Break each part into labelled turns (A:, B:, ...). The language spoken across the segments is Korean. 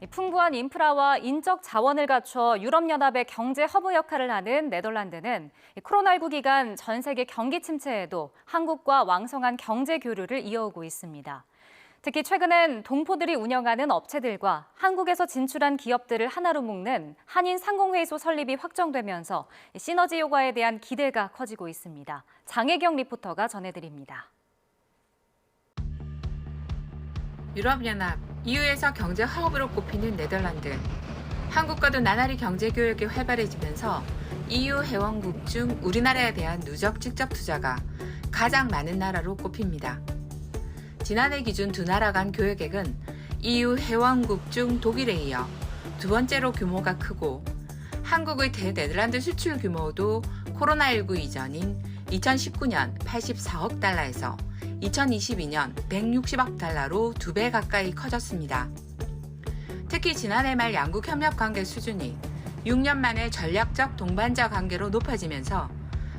A: 이 풍부한 인프라와 인적 자원을 갖춰 유럽연합의 경제 허브 역할을 하는 네덜란드는 이 코로나19 기간 전 세계 경기 침체에도 한국과 왕성한 경제 교류를 이어오고 있습니다. 특히 최근엔 동포들이 운영하는 업체들과 한국에서 진출한 기업들을 하나로 묶는 한인 상공회의소 설립이 확정되면서 이 시너지 효과에 대한 기대가 커지고 있습니다. 장혜경 리포터가 전해드립니다.
B: 유럽연합, EU에서 경제 허브로 꼽히는 네덜란드. 한국과도 나날이 경제 교역이 활발해지면서 EU 회원국 중 우리나라에 대한 누적 직접 투자가 가장 많은 나라로 꼽힙니다. 지난해 기준 두 나라 간 교역액은 EU 회원국 중 독일에 이어 두 번째로 규모가 크고 한국의 대네덜란드 수출 규모도 코로나19 이전인 2019년 84억 달러에서 2022년 160억 달러로 두배 가까이 커졌습니다. 특히 지난해 말 양국 협력 관계 수준이 6년 만에 전략적 동반자 관계로 높아지면서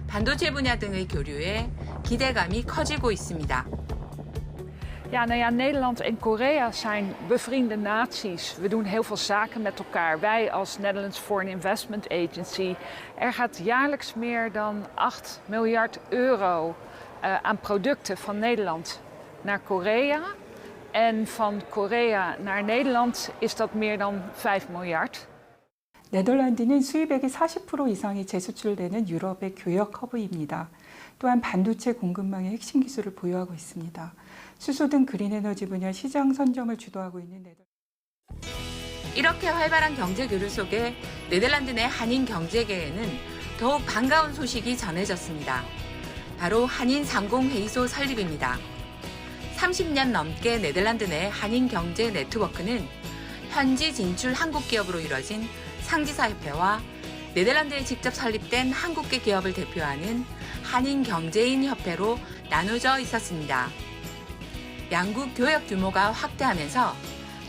B: 반도체 분야 등의 교류에 기대감이 커지고 있습니다.
C: Ja, nou ja, Nederland en Korea zijn bevriende naties. We doen heel veel zaken met elkaar. Wij als Netherlands Foreign Investment Agency. Er gaat jaarlijks meer dan 8 miljard euro eh, aan producten van Nederland naar Korea. En van Korea naar Nederland is dat meer dan 5 miljard.
D: 네덜란드는 수입액의 40% 이상이 재수출되는 유럽의 교역 허브입니다. 또한 반도체 공급망의 핵심 기술을 보유하고 있습니다. 수소 등 그린 에너지 분야 시장 선점을 주도하고 있는 네덜란드.
B: 이렇게 활발한 경제 교류 속에 네덜란드 내 한인 경제계에는 더욱 반가운 소식이 전해졌습니다. 바로 한인 상공회의소 설립입니다. 30년 넘게 네덜란드 내 한인 경제 네트워크는 현지 진출 한국 기업으로 이뤄진 상지사협회와 네덜란드에 직접 설립된 한국계 기업을 대표하는 한인 경제인 협회로 나누어져 있었습니다. 양국 교역 규모가 확대하면서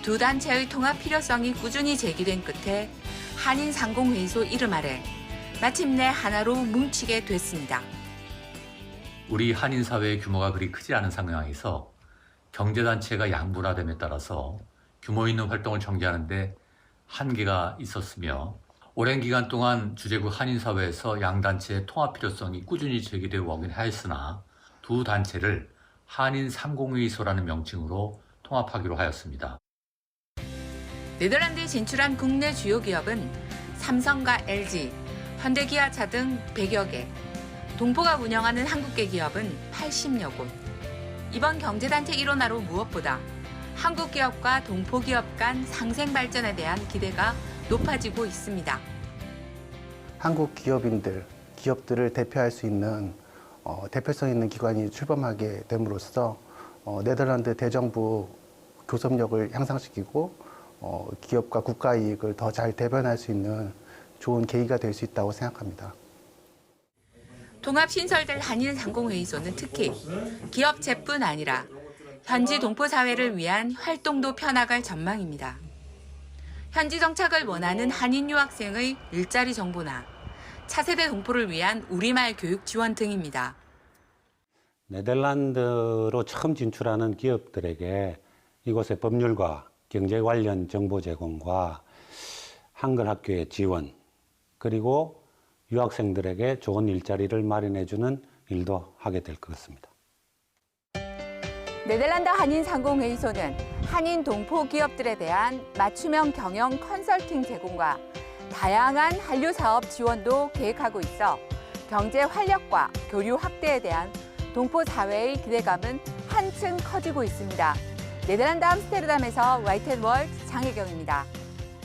B: 두 단체의 통합 필요성이 꾸준히 제기된 끝에 한인 상공회의소 이름 아래 마침내 하나로 뭉치게 됐습니다.
E: 우리 한인 사회의 규모가 그리 크지 않은 상황에서 경제단체가 양분화됨에 따라서 규모 있는 활동을 전개하는데 한계가 있었으며 오랜 기간 동안 주재국 한인 사회에서 양 단체의 통합 필요성이 꾸준히 제기되어 오긴 하였으나 두 단체를 한인 상공회의소라는 명칭으로 통합하기로 하였습니다.
B: 네덜란드에 진출한 국내 주요 기업은 삼성과 LG, 현대기아차 등 100여 개, 동포가 운영하는 한국계 기업은 80여 곳. 이번 경제단체 일원화로 무엇보다 한국 기업과 동포 기업 간 상생 발전에 대한 기대가 높아지고 있습니다.
F: 한국 기업인들, 기업들을 대표할 수 있는 어, 대표성 있는 기관이 출범하게 됨으로써 어, 네덜란드 대정부 교섭력을 향상시키고 어, 기업과 국가 이익을 더 잘 대변할 수 있는 좋은 계기가 될 수 있다고 생각합니다.
B: 통합 신설될 한인 상공회의소는 특히 기업체뿐 아니라 현지 동포 사회를 위한 활동도 펴나갈 전망입니다. 현지 정착을 원하는 한인 유학생의 일자리 정보나 차세대 동포를 위한 우리말 교육 지원 등입니다.
G: 네덜란드로 처음 진출하는 기업들에게 이곳의 법률과 경제 관련 정보 제공과 한글 학교의 지원 그리고 유학생들에게 좋은 일자리를 마련해주는 일도 하게 될 것 같습니다.
B: 네덜란드 한인 상공회의소는 한인 동포 기업들에 대한 맞춤형 경영 컨설팅 제공과 다양한 한류 사업 지원도 계획하고 있어 경제 활력과 교류 확대에 대한 동포 사회의 기대감은 한층 커지고 있습니다. 네덜란드 암스테르담에서 와이텐 월드 장혜경입니다.